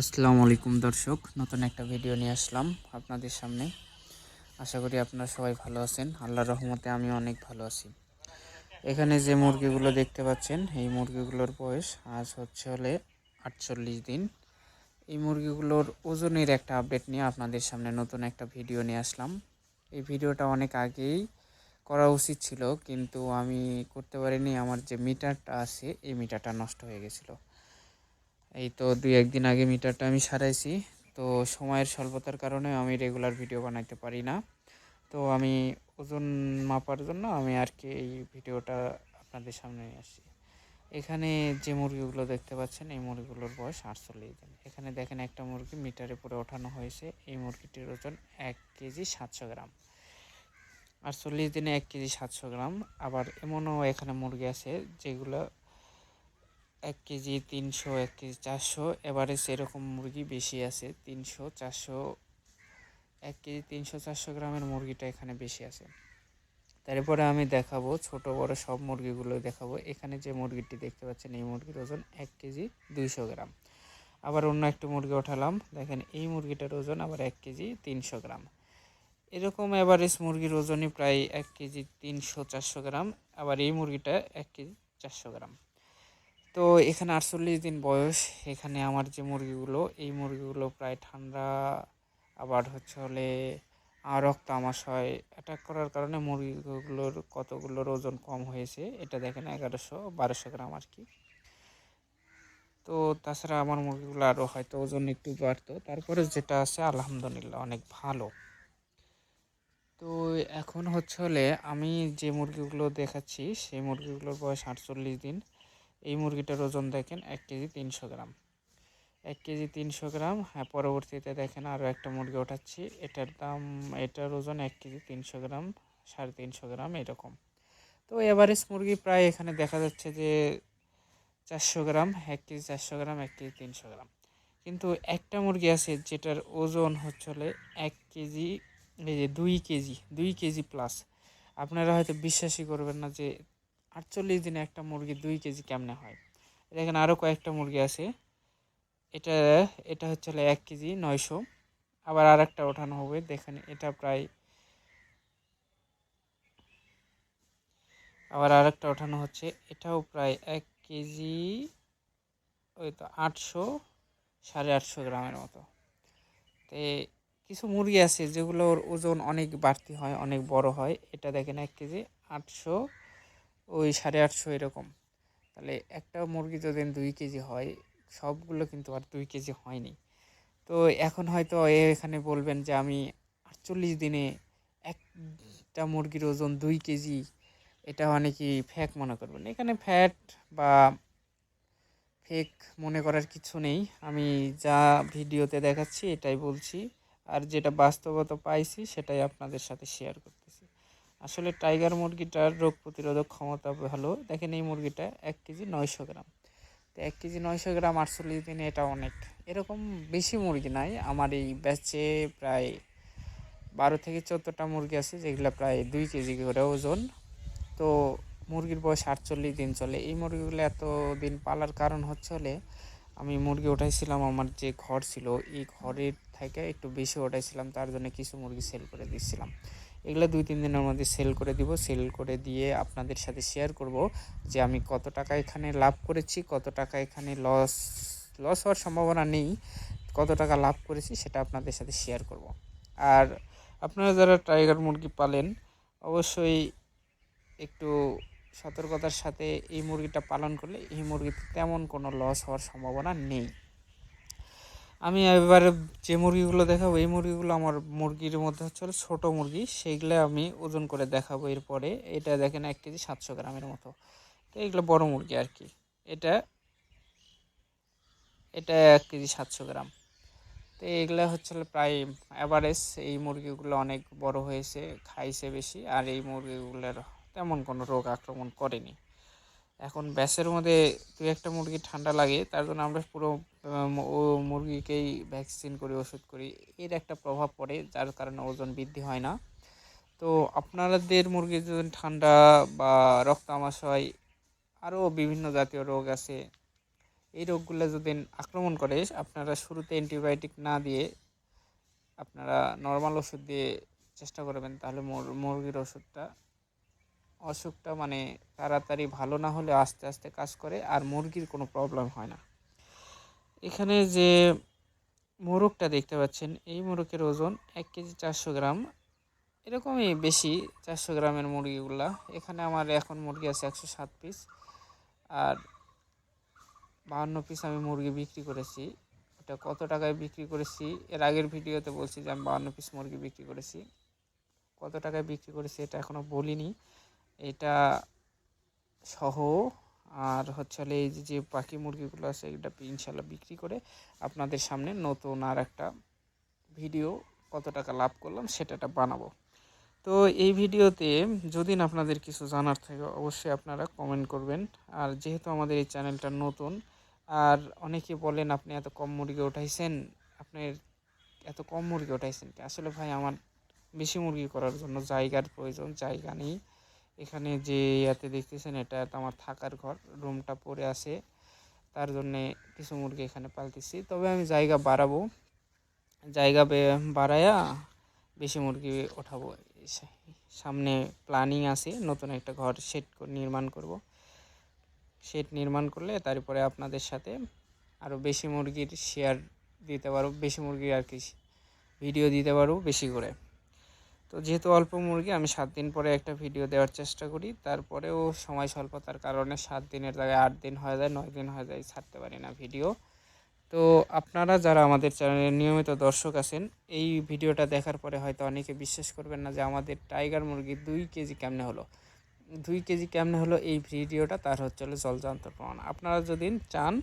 আসসালামু আলাইকুম দর্শক, নতুন একটা ভিডিও নিয়ে আসলাম আপনাদের সামনে। আশা করি আপনারা সবাই ভালো আছেন, আল্লাহর রহমতে আমি অনেক ভালো আছি। এখানে যে মুরগিগুলো দেখতে পাচ্ছেন, এই মুরগিগুলোর বয়স আজ হচ্ছে হলে আটচল্লিশ দিন। এই মুরগিগুলোর ওজনের একটা আপডেট নিয়ে আপনাদের সামনে নতুন একটা ভিডিও নিয়ে আসলাম। এই ভিডিওটা অনেক আগেই করা উচিত ছিল, কিন্তু আমি করতে পারিনি। আমার যে মিটারটা আছে, এই মিটারটা নষ্ট হয়ে গেছিল। এই তো দুই একদিন আগে মিটারটা আমি সারাইছি। তো সময়ের স্বল্পতার কারণে আমি রেগুলার ভিডিও বানাইতে পারি না। তো আমি ওজন মাপার জন্য আমি আর কি এই ভিডিওটা আপনাদের সামনে আসছি। এখানে যে মুরগিগুলো দেখতে পাচ্ছেন, এই মুরগিগুলোর বয়স আটচল্লিশ দিন। এখানে দেখেন একটা মুরগি মিটারে পরে ওঠানো হয়েছে। এই মুরগিটির ওজন এক কেজি সাতশো গ্রাম। আটচল্লিশ দিনে এক কেজি সাতশো গ্রাম। আবার এমনও এখানে মুরগি আছে যেগুলো এক কেজি তিনশো, এক কেজি চারশো। এবারে সেরকম মুরগি বেশি আছে, তিনশো, চারশো, এক কেজি তিনশো, চারশো গ্রামের মুরগিটা এখানে বেশি আছে। তারপরে আমি দেখাবো ছোট, বড় সব মুরগিগুলো দেখাবো। এখানে যে মুরগিটি দেখতে পাচ্ছেন, এই মুরগির ওজন এক কেজি দুইশো গ্রাম। আবার অন্য একটি মুরগি ওঠালাম। দেখেন, এই মুরগিটার ওজন আবার এক কেজি তিনশো গ্রাম। এরকম এভারেজ মুরগির ওজনই প্রায় এক কেজি তিনশো, চারশো গ্রাম। আবার এই মুরগিটা এক কেজি চারশো গ্রাম। তো এখানে আটচল্লিশ দিন বয়স। এখানে আমার যে মুরগিগুলো, এই মুরগিগুলো প্রায় ঠান্ডা, আবার হচ্ছে হলে রক্ত আমাশয় অ্যাটাক করার কারণে মুরগিগুলোর কতগুলোর ওজন কম হয়েছে, এটা দেখেন এগারোশো, বারোশো গ্রাম আর কি। তো তাছাড়া আমার মুরগিগুলো আরও হয়তো ওজন একটু বাড়তো। তারপরে যেটা আছে, আলহামদুলিল্লাহ অনেক ভালো। তো এখন হচ্ছে হলে আমি যে মুরগিগুলো দেখাচ্ছি, সেই মুরগিগুলোর বয়স আটচল্লিশ দিন। এই মুরগিটার ওজন দেখেন এক কেজি তিনশো গ্রাম। এক কেজি তিনশো গ্রাম হ্যাঁ পরবর্তীতে দেখেন আরও একটা মুরগি ওঠাচ্ছি। এটার দাম, এটার ওজন এক কেজি তিনশো গ্রাম, সাড়ে তিনশো গ্রাম এরকম। তো এভারেজ মুরগি প্রায় এখানে দেখা যাচ্ছে যে চারশো গ্রাম, এক কেজি চারশো গ্রাম, এক কেজি তিনশো গ্রাম। কিন্তু একটা মুরগি আছে যেটার ওজন হচ্ছে এক কেজি, এই যে দুই কেজি দুই কেজি প্লাস আপনারা হয়তো বিশ্বাসই করবেন না যে আটচল্লিশ দিনে একটা মুরগি দুই কেজি কেমনে হয়? দেখেন আরও কয়েকটা মুরগি আছে। এটা এটা হচ্ছে এক কেজি নয়শো। আবার আর একটা ওঠানো হবে, দেখেন এটা প্রায় আবার আর একটা ওঠানো হচ্ছে, এটাও প্রায় এক কেজি ওই তো আটশো, সাড়ে আটশো গ্রামের মতো। তো কিছু মুরগি আছে যেগুলোর ওজন অনেক বাড়তি হয়, অনেক বড় হয়। এটা দেখেন এক কেজি আটশো ওই সাড়ে আটশো এরকম। তাহলে একটা মুরগি যদি দুই কেজি হয়, সবগুলো কিন্তু আর দুই কেজি হয়নি। তো এখন হয়তো এখানে বলবেন যে আমি আটচল্লিশ দিনে একটা মুরগির ওজন দুই কেজি, এটা অনেকেই ফ্যাক মনে করবেন? এখানে ফ্যাট বা ফেক মনে করার কিছু নেই। আমি যা ভিডিওতে দেখাচ্ছি এটাই বলছি। আর যেটা বাস্তবতা পাইছি সেটাই আপনাদের সাথে শেয়ার করতেছি আসলে টাইগার মুরগিটার রোগ প্রতিরোধক ক্ষমতা ভালো। দেখেন এই মুরগিটা এক কেজি নয়শো গ্রাম। তো এক কেজি নয়শো গ্রাম আটচল্লিশ দিনে এটা অনেক। এরকম বেশি মুরগি নাই। আমার এই ব্যাচে প্রায় বারো থেকে চোদ্দোটা মুরগি আছে, যেগুলো প্রায় দুই কেজি করে ওজন। তো মুরগির বয়স আটচল্লিশ দিন চলে। এই মুরগিগুলো এত দিন পালার কারণ হচ্ছে হলে আমি মুরগি উঠাইছিলাম, আমার যে ঘর ছিল, এই ঘরের থেকে একটু বেশি উঠাইছিলাম, তার জন্য কিছু মুরগি সেল করে দিচ্ছিলাম এগুলো দুই, তিন দিনের মধ্যে সেল করে দিব। সেল করে দিয়ে আপনাদের সাথে শেয়ার করব যে আমি কত টাকা এখানে লাভ করেছি, কত টাকা এখানে লস লস হওয়ার সম্ভাবনা নেই, কত টাকা লাভ করেছি সেটা আপনাদের সাথে শেয়ার করব। আর আপনারা যারা টাইগার মুরগি পালেন, অবশ্যই একটু সতর্কতার সাথে এই মুরগিটা পালন করলে এই মুরগিতে তেমন কোনো লস হওয়ার সম্ভাবনা নেই। আমি এবার যে মুরগিগুলো দেখাবো, এই মুরগিগুলো আমার মুরগির মধ্যে হচ্ছে ছোটো মুরগি। সেইগুলো আমি ওজন করে দেখাবো এরপরে। এটা দেখেন এক কেজি সাতশো গ্রামের মতো। তো এগুলো বড় মুরগি আর কি। এটা এটা এক কেজি সাতশো গ্রাম। তো এগুলো হচ্ছে প্রায় অ্যাভারেজ এই মুরগিগুলো অনেক বড় হয়েছে, খাইছে বেশি। আর এই মুরগিগুলোর তেমন কোনো রোগ আক্রমণ করেনি। এখন ব্যাসের মধ্যে দু একটা মুরগি ঠান্ডা লাগে, তার জন্য আমরা পুরো ও মুরগিকেই ভ্যাকসিন করি, ওষুধ করি। এর একটা প্রভাব পড়ে, যার কারণে ওজন বৃদ্ধি হয় না। তো আপনাদের মুরগির যদি ঠান্ডা বা রক্ত আমাশয় আরও বিভিন্ন জাতীয় রোগ আছে। এই রোগগুলো যদি আক্রমণ করে, আপনারা শুরুতে অ্যান্টিবায়োটিক না দিয়ে আপনারা নর্মাল ওষুধ দিয়ে চেষ্টা করবেন, তাহলে মুর- মুরগির ওষুধটা অসুখটা মানে তাড়াতাড়ি ভালো না হলে আস্তে আস্তে কাজ করে আর মুরগির কোনো প্রবলেম হয় না। এখানে যে মোরগটা দেখতে পাচ্ছেন, এই মোরগের ওজন এক কেজি চারশো গ্রাম। এরকমই বেশি, চারশো গ্রামের মুরগিগুলা। এখানে আমার এখন মুরগি আছে একশো সাত পিস আর বাহান্ন পিস আমি মুরগি বিক্রি করেছি। ওটা কত টাকায় বিক্রি করেছি? এর আগের ভিডিওতে বলছি যে আমি বাহান্ন পিস মুরগি বিক্রি করেছি। কত টাকায় বিক্রি করেছি এটা এখনও বলিনি। এটা সহ। আর হচ্ছে এই যে বাকি মুরগিগুলো আছে এটা ইনশাল্লাহ বিক্রি করে আপনাদের সামনে নতুন আর একটা ভিডিও কত টাকা লাভ করলাম সেটাটা বানাবো। তো এই ভিডিওতে যদি আপনাদের কিছু জানার থাকে, অবশ্যই আপনারা কমেন্ট করবেন। আর যেহেতু আমাদের এই চ্যানেলটা নতুন, আর অনেকে বলেন, আপনি এত কম মুরগি উঠাইছেন আপনার এত কম মুরগি উঠাইছেন? আসলে ভাই, আমার বেশি মুরগি করার জন্য জায়গার প্রয়োজন, জায়গা নেই। এখানে যে ইয়াতে দেখতেছেন, এটা আমার থাকার ঘর, রুমটা পড়ে আছে। তার জন্যে কিছু মুরগি এখানে পালতেছি। তবে আমি জায়গা বাড়াবো। জায়গা বাড়ায়া বেশি মুরগি ওঠাবো। সামনে প্ল্যানিং আছে, নতুন একটা ঘর সেট নির্মাণ করব। সেট নির্মাণ করলে তারপরে আপনাদের সাথে আরও বেশি মুরগির শেয়ার দিতে পারব বেশি মুরগি আর কি ভিডিও দিতে পারব বেশি করে। তো যেহেতু অল্প মুরগি, আমি সাত দিন পরে একটা ভিডিও দেওয়ার চেষ্টা করি। তারপরেও সময় স্বল্পতার কারণে সাত দিনের জায়গায় আট দিন হয়ে যায়, নয় দিন হয়ে যায়, ছাড়তে পারি না ভিডিও তো আপনারা যারা আমাদের চ্যানেলের নিয়মিত দর্শক আছেন, এই ভিডিওটা দেখার পরে হয়তো অনেকে বিশ্বাস করবেন না যে আমাদের টাইগার মুরগি দুই কেজি কেমনে হলো? দুই কেজি কেমনে হলো এই ভিডিওটা তার হচ্ছে হলো জলজান্ত প্রমাণ। আপনারা যদি চান,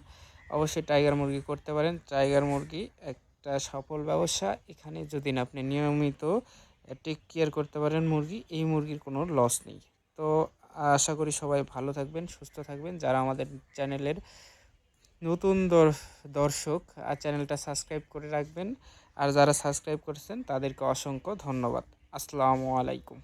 অবশ্যই টাইগার মুরগি করতে পারেন। টাইগার মুরগি একটা সফল ব্যবসা। এখানে যদি আপনি নিয়মিত টেক কেয়ার করতে পারেন মুরগি, এই মুরগির কোনো লস নেই। তো আশা করি সবাই ভালো থাকবেন, সুস্থ থাকবেন। যারা আমাদের চ্যানেলের নতুন দর- দর্শক, আর চ্যানেলটা সাবস্ক্রাইব করে রাখবেন, আর যারা সাবস্ক্রাইব করেছেন তাদেরকে অসংখ্য ধন্যবাদ। আসসালামু আলাইকুম।